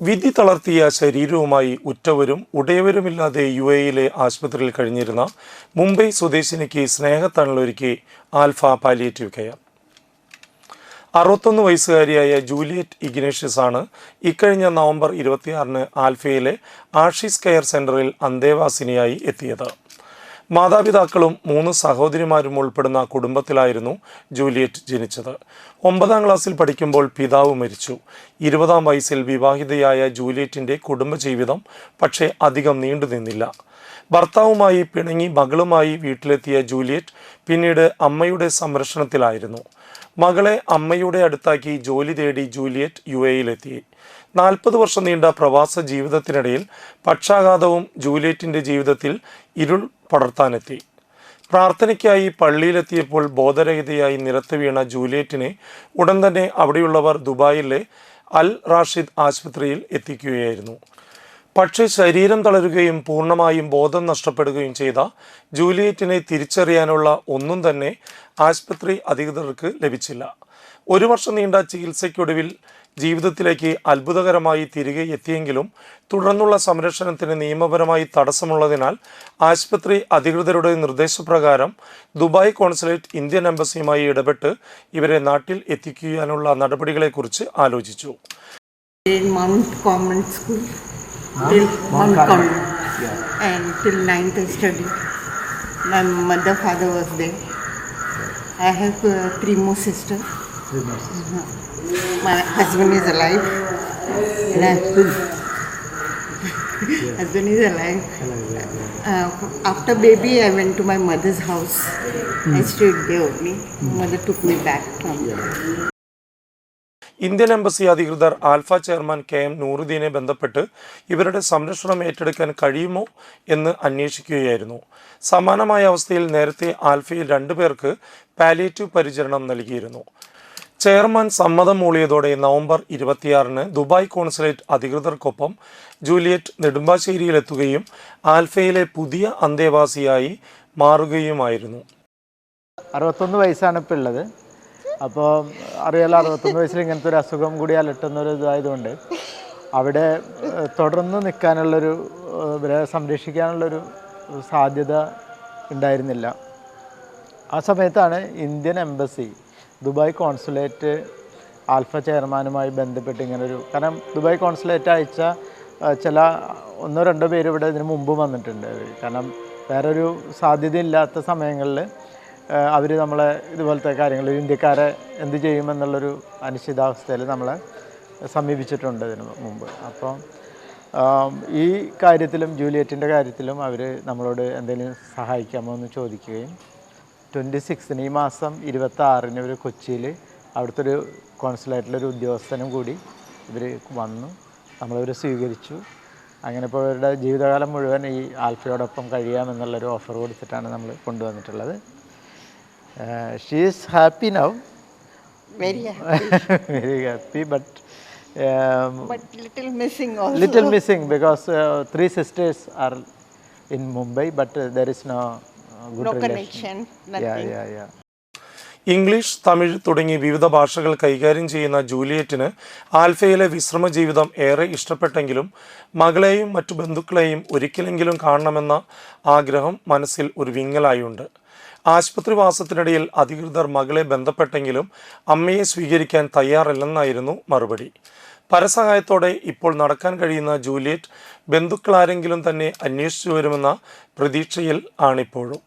വിധി തളർത്തിയ ശരീരവുമായി ഉറ്റവരും ഉടയവരുമില്ലാതെ യു എയിലെ ആശുപത്രിയിൽ കഴിഞ്ഞിരുന്ന മുംബൈ സ്വദേശിനിക്ക് സ്നേഹത്തണലൊരുക്കി ആൽഫ പാലിയേറ്റീവ് കെയർ. അറുപത്തൊന്ന് വയസ്സുകാരിയായ ജൂലിയറ്റ് ഇഗ്നേഷ്യസ് ആണ് ഇക്കഴിഞ്ഞ നവംബർ ഇരുപത്തിയാറിന് ആൽഫയിലെ ആഷിസ് കെയർ സെന്ററിൽ അന്തേവാസിനിയായി എത്തിയത്. മാതാപിതാക്കളും മൂന്ന് സഹോദരിമാരും ഉൾപ്പെടുന്ന കുടുംബത്തിലായിരുന്നു ജൂലിയറ്റ് ജനിച്ചത്. ഒമ്പതാം ക്ലാസ്സിൽ പഠിക്കുമ്പോൾ പിതാവ് മരിച്ചു. ഇരുപതാം വയസ്സിൽ വിവാഹിതയായ ജൂലിയറ്റിന്റെ കുടുംബജീവിതം പക്ഷേ അധികം നീണ്ടു നിന്നില്ല. ഭർത്താവുമായി പിണങ്ങി മകളുമായി വീട്ടിലെത്തിയ ജൂലിയറ്റ് പിന്നീട് അമ്മയുടെ സംരക്ഷണത്തിലായിരുന്നു. മകളെ അമ്മയുടെ അടുത്താക്കി ജോലി തേടി ജൂലിയറ്റ് യു എയിലെത്തി നാൽപ്പത് വർഷം നീണ്ട പ്രവാസ ജീവിതത്തിനിടയിൽ പക്ഷാഘാതവും ജൂലിയറ്റിന്റെ ജീവിതത്തിൽ ഇരുൾ പടർത്താനെത്തി. പ്രാർത്ഥനയ്ക്കായി പള്ളിയിലെത്തിയപ്പോൾ ബോധരഹിതയായി നിരത്ത് വീണ ജൂലിയറ്റിനെ ഉടൻ തന്നെ അവിടെയുള്ളവർ ദുബായിലെ അൽ റാഷിദ് ആശുപത്രിയിൽ എത്തിക്കുകയായിരുന്നു. പക്ഷേ ശരീരം തളരുകയും പൂർണമായും ബോധം നഷ്ടപ്പെടുകയും ചെയ്ത ജൂലിയറ്റിനെ തിരിച്ചറിയാനുള്ള ഒന്നും തന്നെ ആശുപത്രി അധികൃതർക്ക് ലഭിച്ചില്ല. ഒരു വർഷം നീണ്ട ചികിത്സയ്ക്കൊടുവിൽ ജീവിതത്തിലേക്ക് അത്ഭുതകരമായി തിരികെ എത്തിയെങ്കിലും തുടർന്നുള്ള സംരക്ഷണത്തിന് നിയമപരമായി തടസ്സമുള്ളതിനാൽ ആശുപത്രി അധികൃതരുടെ നിർദ്ദേശപ്രകാരം ദുബായ് കോൺസുലേറ്റ് ഇന്ത്യൻ എംബസിയുമായി ഇടപെട്ട് ഇവരെ നാട്ടിൽ എത്തിക്കാനുള്ള നടപടികളെക്കുറിച്ച് ആലോചിച്ചു Mount Common School School till Mount Common and till ninth I studied. My mother father was there. I have uh, three more sisters. My husband is alive. And I husband is alive. Uh, after baby, I went to my mother's house. Mm. I stayed there only. Mother took me back from there. Indian embassy അധികൃതർ Alpha chairman K M നൂറുദ്ദീനെ ബന്ധപ്പെട്ട് ഇവരുടെ സംരക്ഷണം ഏറ്റെടുക്കാൻ കഴിയുമോ എന്ന് അന്വേഷിക്കുകയായിരുന്നു സമാനമായ അവസ്ഥയിൽ നേരത്തെ ആൽഫയിൽ രണ്ടുപേർക്ക് പാലിയേറ്റീവ് പരിചരണം നൽകിയിരുന്നു ചെയർമാൻ സമ്മതം മൂളിയതോടെ നവംബർ ഇരുപത്തിയാറിന് ദുബായ് കോൺസുലേറ്റ് അധികൃതർക്കൊപ്പം ജൂലിയറ്റ് നെടുമ്പാശ്ശേരിയിലെത്തുകയും ആൽഫയിലെ പുതിയ അന്തേവാസിയായി മാറുകയുമായിരുന്നു. അറുപത്തൊന്ന് വയസ്സാണ് ഇപ്പോൾ ഉള്ളത്. അപ്പോൾ അറിയാലോ അറുപത്തൊന്ന് വയസ്സിൽ ഇങ്ങനത്തെ ഒരു അസുഖം കൂടി അലട്ടുന്ന ഒരു ഇതായതുകൊണ്ട് അവിടെ തുടർന്ന് നിൽക്കാനുള്ളൊരു ഇവരെ സംരക്ഷിക്കാനുള്ളൊരു സാധ്യത ഉണ്ടായിരുന്നില്ല. ആ സമയത്താണ് Indian embassy Dubai consulate Alpha ചെയർമാനുമായി ബന്ധപ്പെട്ട് ഇങ്ങനൊരു കാരണം ദുബായ് കോൺസുലേറ്റ് അയച്ച ചില ഒന്നോ രണ്ടോ പേര് ഇവിടെ ഇതിന് മുമ്പ് വന്നിട്ടുണ്ട് കാരണം വേറൊരു സാധ്യതയില്ലാത്ത സമയങ്ങളിൽ അവർ നമ്മളെ ഇതുപോലത്തെ കാര്യങ്ങൾ ഇന്ത്യക്കാരെ എന്ത് ചെയ്യുമെന്നുള്ളൊരു അനിശ്ചിതാവസ്ഥയിൽ നമ്മളെ സമീപിച്ചിട്ടുണ്ട് ഇതിന് മുമ്പ്. അപ്പോൾ ഈ കാര്യത്തിലും ജൂലിയറ്റിന്റെ കാര്യത്തിലും അവർ നമ്മളോട് എന്തെങ്കിലും സഹായിക്കാമോ എന്ന് ചോദിക്കുകയും ട്വന്റി സിക്സിന് ഈ മാസം ഇരുപത്തി ആറിന് ഒരു കൊച്ചിയിൽ അവിടുത്തെ ഒരു കോൺസുലേറ്റിലൊരു ഉദ്യോഗസ്ഥനും കൂടി ഇവർ വന്നു. നമ്മളവർ സ്വീകരിച്ചു. അങ്ങനെ ഇപ്പോൾ ഇവരുടെ ജീവിതകാലം മുഴുവൻ ഈ ആൽഫയോടൊപ്പം കഴിയാമെന്നുള്ളൊരു ഓഫർ കൊടുത്തിട്ടാണ് നമ്മൾ കൊണ്ടുവന്നിട്ടുള്ളത്. She is happy now very very happy but little missing because three sisters are in Mumbai but there is in No Yeah, yeah, yeah. English Tamil തുടങ്ങി വിവിധ ഭാഷകൾ കൈകാര്യം ചെയ്യുന്ന ജൂലിയറ്റിന് ആൽഫയിലെ വിശ്രമ ജീവിതം ഏറെ ഇഷ്ടപ്പെട്ടെങ്കിലും മകളെയും മറ്റു ബന്ധുക്കളെയും ഒരിക്കലെങ്കിലും കാണണമെന്ന ആഗ്രഹം മനസ്സിൽ ഒരു വിങ്ങലായുണ്ട്. ആശുപത്രിവാസത്തിനിടയിൽ അധികൃതർ മകളെ ബന്ധപ്പെട്ടെങ്കിലും അമ്മയെ സ്വീകരിക്കാൻ തയ്യാറല്ലെന്നായിരുന്നു മറുപടി. പരസഹായത്തോടെ ഇപ്പോൾ നടക്കാൻ കഴിയുന്ന ജൂലിയറ്റ് ബന്ധുക്കളാരെങ്കിലും തന്നെ അന്വേഷിച്ചു വരുമെന്ന പ്രതീക്ഷയിൽ ആണിപ്പോഴും.